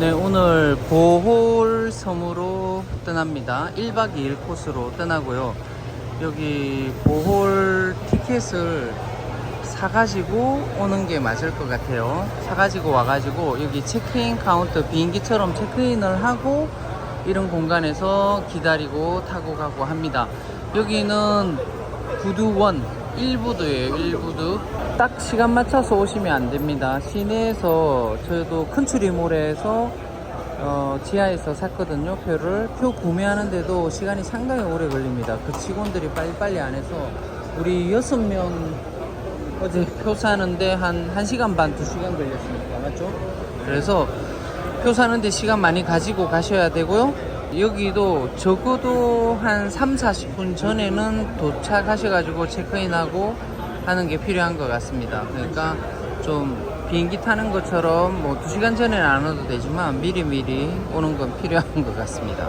네, 오늘 보홀 섬으로 떠납니다. 1박 2일 코스로 떠나고요. 여기 보홀 티켓을 사가지고 오는 게 맞을 것 같아요. 사가지고 와가지고 여기 체크인 카운터 비행기처럼 체크인을 하고 이런 공간에서 기다리고 타고 가고 합니다. 여기는 구두원 1부두예요. 1부두. 딱 시간 맞춰서 오시면 안 됩니다. 시내에서 저도 큰 추리몰에서 어, 지하에서 샀거든요. 표를. 표 구매하는데도 시간이 상당히 오래 걸립니다. 그 직원들이 빨리빨리 안 해서 우리 여섯 명 어제 표 사는데 한 1시간 반, 2시간 걸렸으니까 맞죠? 그래서 표 사는데 시간 많이 가지고 가셔야 되고요. 여기도 적어도 한 3, 40분 전에는 도착하셔가지고 체크인하고 하는 게 필요한 것 같습니다. 그러니까 좀 비행기 타는 것처럼 뭐 2시간 전에는 안 와도 되지만 미리미리 오는 건 필요한 것 같습니다.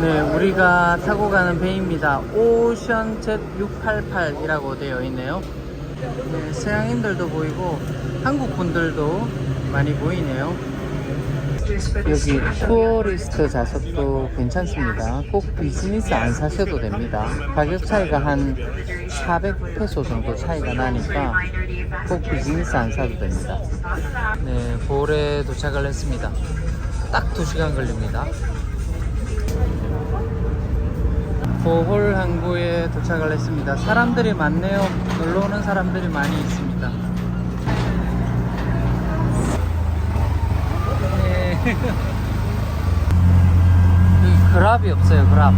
네, 우리가 타고 가는 배입니다. 오션젯 688이라고 되어 있네요. 네, 서양인들도 보이고 한국 분들도 많이 보이네요. 여기 투어리스트 좌석도 괜찮습니다. 꼭 비즈니스 안 사셔도 됩니다. 가격 차이가 한 400페소 정도 차이가 나니까 꼭 비즈니스 안 사도 됩니다. 네, 볼에 도착을 했습니다. 딱 2시간 걸립니다. 보홀 항구에 도착을 했습니다. 사람들이 많네요. 놀러 오는 사람들이 많이 있습니다. 여기 그랍이 없어요. 그랍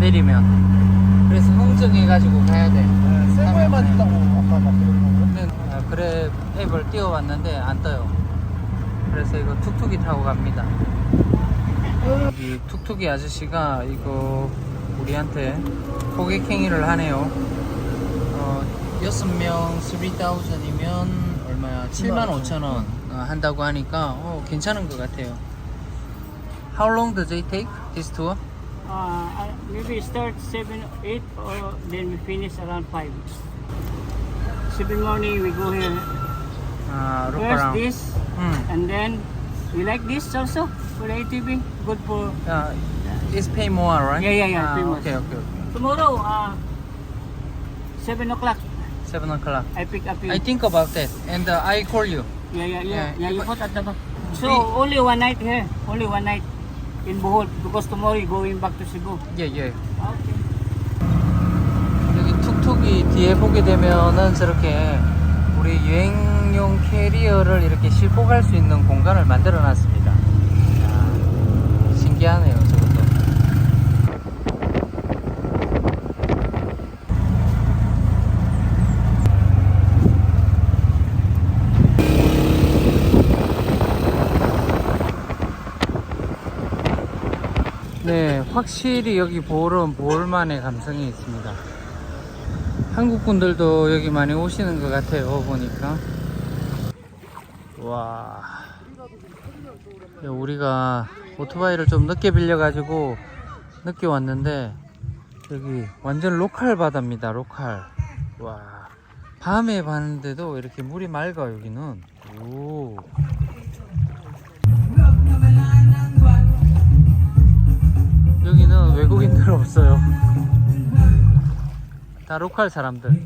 내리면. 그래서 흥정해가지고 가야 돼. 세부에만 있다고 아까 막 그랬거든. 근데 아, 그래 앱을 띄워봤는데 안 떠요. 그래서 이거 툭툭이 타고 갑니다. 여기 툭툭이 아저씨가 이거 우리한테 고객 행위를 하네요. 어, 6명 3,000이면 얼마야? 75,000원 어, 한다고 하니까 어, 괜찮은 것 같아요. How long does it take this tour? Uh, I- maybe start 7, 8, or then we finish around 5. 7 morning we go here. 아, look First around. this, 음. and then we like this also for ATV. Good for Uh, it's pay more, right? Yeah, yeah, yeah, Ah, pay more. okay, okay, okay. tomorrow. Uh, 7 o'clock. 7 o'clock. I pick up you. I think about that and uh, I call you. Yeah, yeah, yeah, Yeah. You put at the back. So only one night here. Only one night in Bohol because tomorrow you going back to Cebu. 예, 예. Okay. 여기 툭툭이 뒤에 보게 되면은 저렇게 우리 여행용 캐리어를 이렇게 싣고 갈 수 있는 공간을 만들어 놨습니다. 야, 신기하네요, 저것도. 네, 확실히 여기 볼은 볼만의 감성이 있습니다. 한국 분들도 여기 많이 오시는 것 같아요, 보니까. 와. 야, 우리가 오토바이를 좀 늦게 빌려 가지고 늦게 왔는데, 여기 완전 로컬 바다입니다, 로컬. 와. 밤에 봤는데도 이렇게 물이 맑아, 여기는. 오. 여기는 외국인들 없어요. 다 로컬 사람들.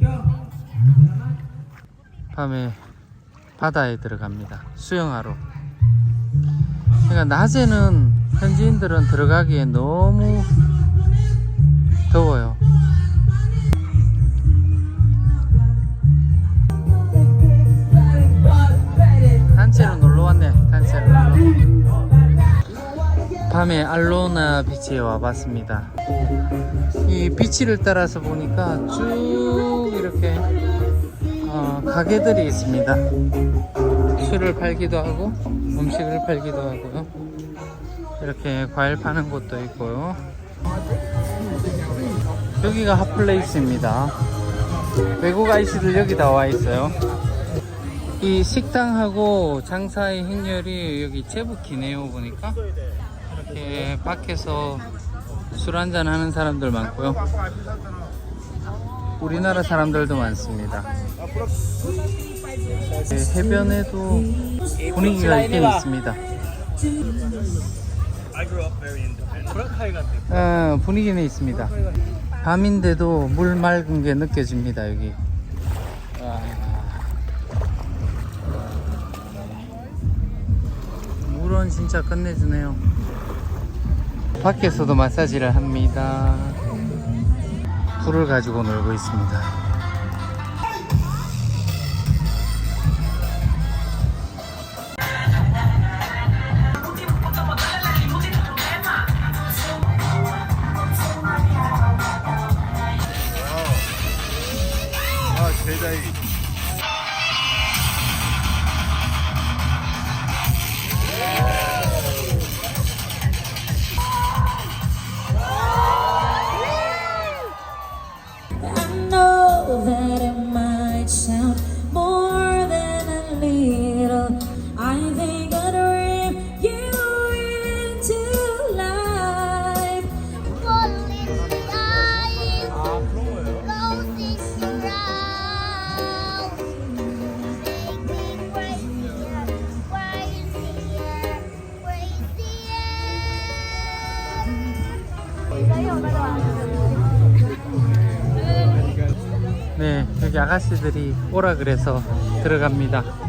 밤에 바다에 들어갑니다. 수영하러. 그러니까 낮에는 현지인들은 들어가기에 너무 더워요. 단체로 놀러 왔네. 단체로. 밤에 알로나 비치에 와봤습니다. 이 비치를 따라서 보니까 쭉 이렇게 어, 가게들이 있습니다. 술을 팔기도 하고 음식을 팔기도 하고요. 이렇게 과일 파는 곳도 있고요. 여기가 핫플레이스입니다. 외국 아이씨들 여기 나와 있어요. 이 식당하고 장사의 행렬이 여기 제법 기네요 보니까 이렇게 밖에서 술 한잔 하는 사람들 많고요. 우리나라 사람들도 많습니다. 네, 해변에도 분위기가 있긴 있습니다. 어, 분위기는 있습니다. 밤인데도 물 맑은 게 느껴집니다, 여기. 와. 물은 진짜 끝내주네요. 밖에서도 마사지를 합니다. 풀을 가지고 놀고 있습니다. 아 제자이 아가씨들이 오라 그래서 들어갑니다.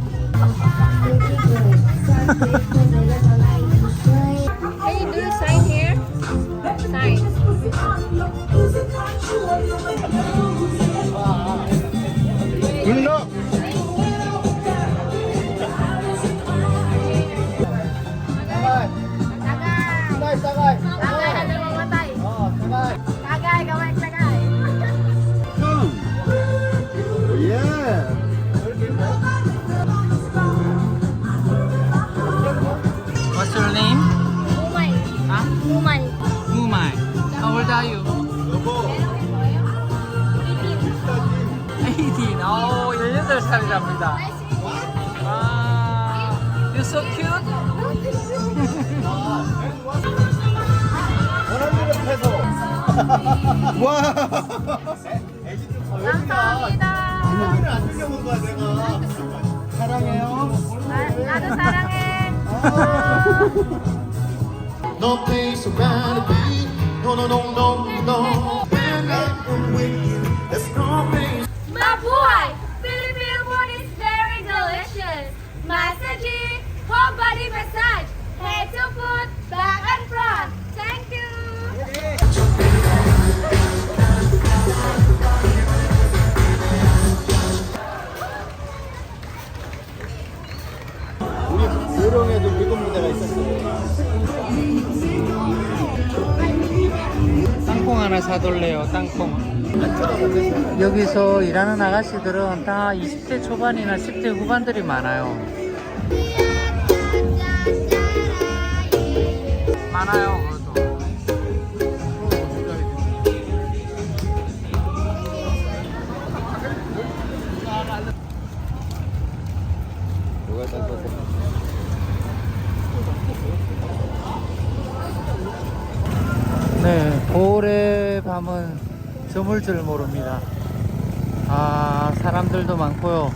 You're so cute. 와 감사합니다. 사랑해요 나- 나도 사랑해. No. 사돌래요, 땅콩. 여기서 일하는 아가씨들은 다 20대 초반이나 10대 후반들이 많아요. 많아요, 줄 모릅니다. 아, 사람들도 많고요.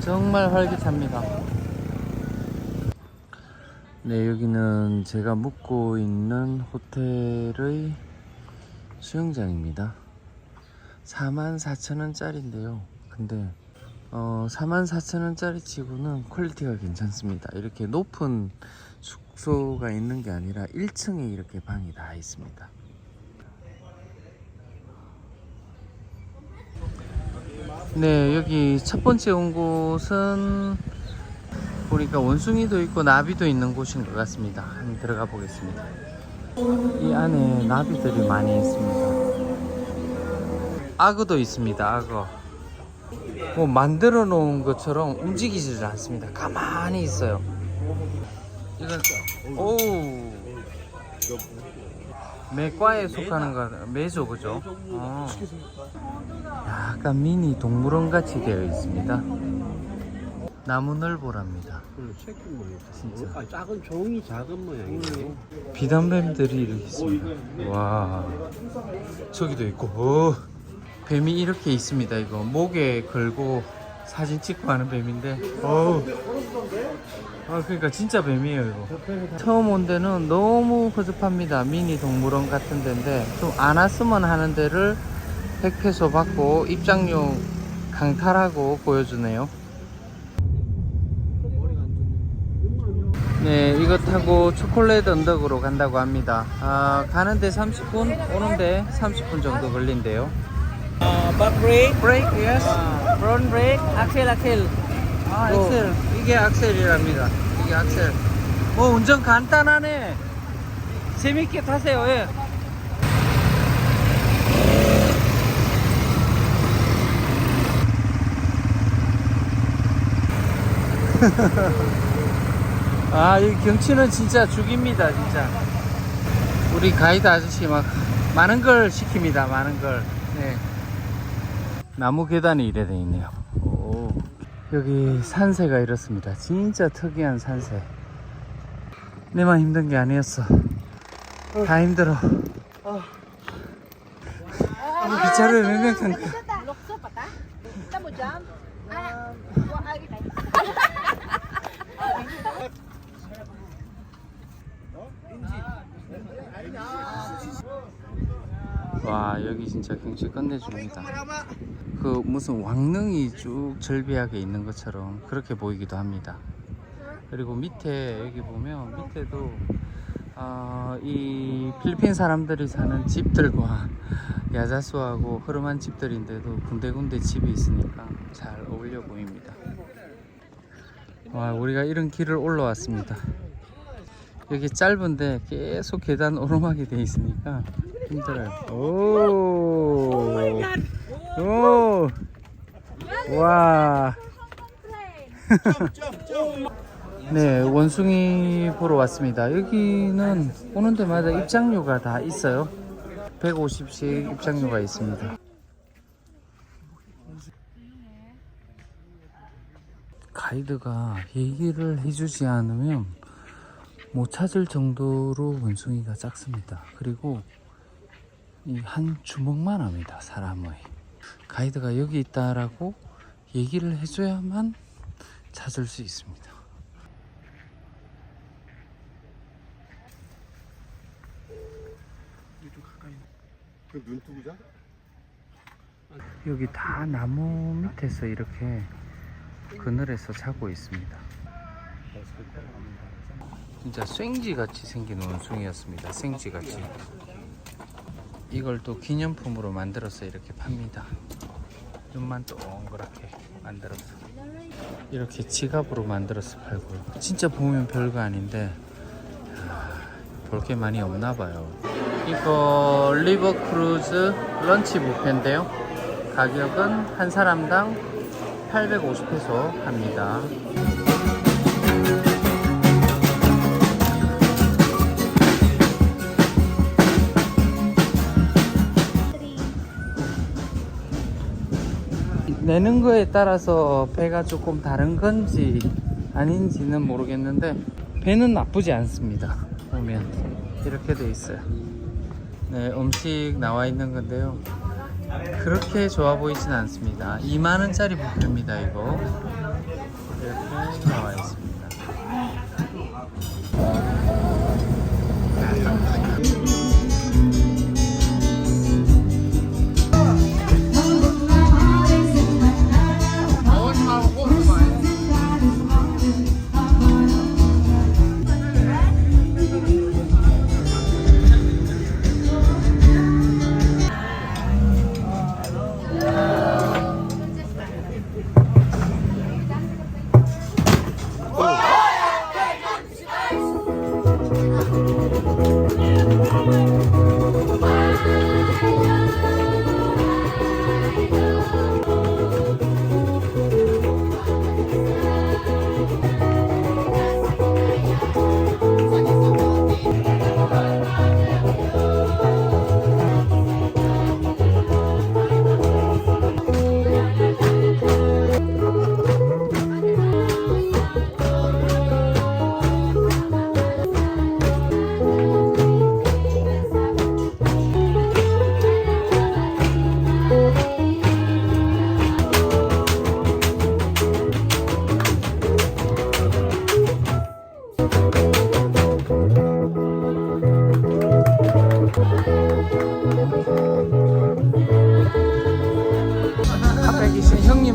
정말 활기찹니다. 네, 여기는 제가 묵고 있는 호텔의 수영장입니다. 44,000원짜리인데요. 근데 어, 44,000원짜리 치고는 퀄리티가 괜찮습니다. 이렇게 높은 숙소가 있는 게 아니라 1층에 이렇게 방이 다 있습니다. 네, 여기 첫 번째 온 곳은 보니까 원숭이도 있고 나비도 있는 곳인 것 같습니다. 한번 들어가 보겠습니다. 이 안에 나비들이 많이 있습니다. 악어도 있습니다, 악어. 뭐 만들어 놓은 것처럼 움직이지를 않습니다. 가만히 있어요. 오 매과에 속하는 거 매죠 그죠? 어. 약간 미니 동물원 같이 되어 있습니다. 나무늘보랍니다. 진짜. 아, 작은 종이 작은 모양이네. 비단뱀들이 이렇게 있습니다. 와, 저기도 있고, 어, 뱀이 이렇게 있습니다. 이거 목에 걸고 사진 찍고 하는 뱀인데, 어, 아 그러니까 진짜 뱀이에요 이거. 처음 온 데는 너무 허접합니다. 미니 동물원 같은 데인데 좀 안 왔으면 하는 데를 100페소 받고 입장료 강탈하고 보여주네요. 네, 이거 타고 초콜릿 언덕으로 간다고 합니다. 아, 가는데 30분, 오는데 30분 정도 걸린대요. back brake, 브레이크, yes. front brake, axle, axle. 아, 엑셀. 이게 악셀이랍니다. 이게 악셀. 뭐 운전 간단하네. 재밌게 타세요. 예. 아, 이 경치는 진짜 죽입니다, 진짜. 우리 가이드 아저씨 막 많은 걸 시킵니다, 많은 걸. 네. 나무 계단이 이래 돼 있네요. 오. 여기 산세가 이렇습니다. 진짜 특이한 산세. 내만 힘든 게 아니었어. 다 힘들어. 기차를 몇명 탄 거야? 와 여기 진짜 경치 끝내줍니다. 그 무슨 왕릉이 쭉 절비하게 있는 것처럼 그렇게 보이기도 합니다. 그리고 밑에 여기 보면 밑에도 어, 이 필리핀 사람들이 사는 집들과 야자수하고 흐름한 집들인데도 군데군데 집이 있으니까 잘 어울려 보입니다. 와 우리가 이런 길을 올라왔습니다. 여기 짧은데 계속 계단 오르막이 돼 있으니까 힘들어요. 오. 오. 와. 네, 원숭이 보러 왔습니다. 여기는 오는 데마다 입장료가 다 있어요. 150씩 입장료가 있습니다. 가이드가 얘기를 해주지 않으면 못 찾을 정도로 원숭이가 작습니다. 그리고 이 한 주먹만 합니다. 사람의 가이드가 여기 있다라고 얘기를 해줘야만 찾을 수 있습니다. 그 눈두부자? 여기 다 나무 밑에서 이렇게 그늘에서 자고 있습니다. 진짜 생쥐 같이 생긴 원숭이였습니다. 생쥐 같이. 이걸 또 기념품으로 만들어서 이렇게 팝니다. 눈만 동그랗게 만들어서 이렇게 지갑으로 만들어서 팔고요. 진짜 보면 별거 아닌데 볼 게 많이 없나 봐요. 이거 리버 크루즈 런치 뷔페인데요. 가격은 한 사람당 850페소 합니다. 내는 거에 따라서 배가 조금 다른 건지 아닌지는 모르겠는데 배는 나쁘지 않습니다. 보면 이렇게 돼 있어요. 네, 음식 나와 있는 건데요. 그렇게 좋아 보이진 않습니다. 2만 원짜리 뷔페입니다, 이거. 이렇게 나와 있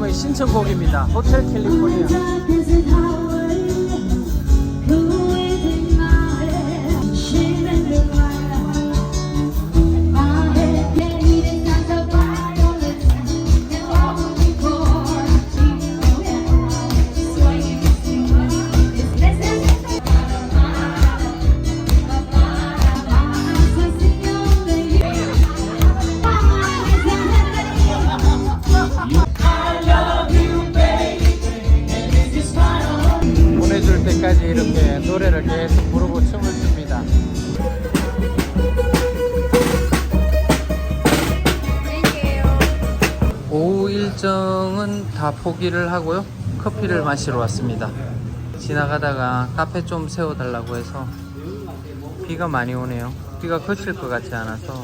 신청곡입니다. 호텔 캘리포니아. 이렇게 노래를 계속 부르고 춤을 춥니다. 오후 일정은 다 포기를 하고요. 커피를 마시러 왔습니다. 지나가다가 카페 좀 세워달라고 해서 비가 많이 오네요. 비가 그칠 것 같지 않아서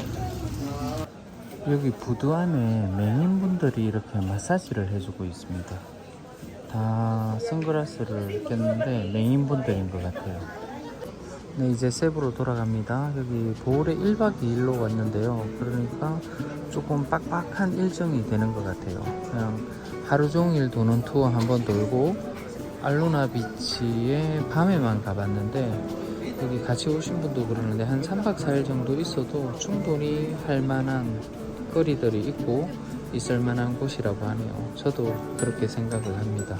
여기 부두 안에 맹인분들이 이렇게 마사지를 해주고 있습니다. 다 선글라스를 꼈는데 맹인분들인 것 같아요. 네, 이제 세부로 돌아갑니다. 여기 보홀에 1박 2일로 왔는데요. 그러니까 조금 빡빡한 일정이 되는 것 같아요. 그냥 하루 종일 도는 투어 한번 돌고 알루나 비치에 밤에만 가봤는데 여기 같이 오신 분도 그러는데 한 3박 4일 정도 있어도 충분히 할 만한 거리들이 있고 있을 만한 곳이라고 하네요. 저도 그렇게 생각을 합니다.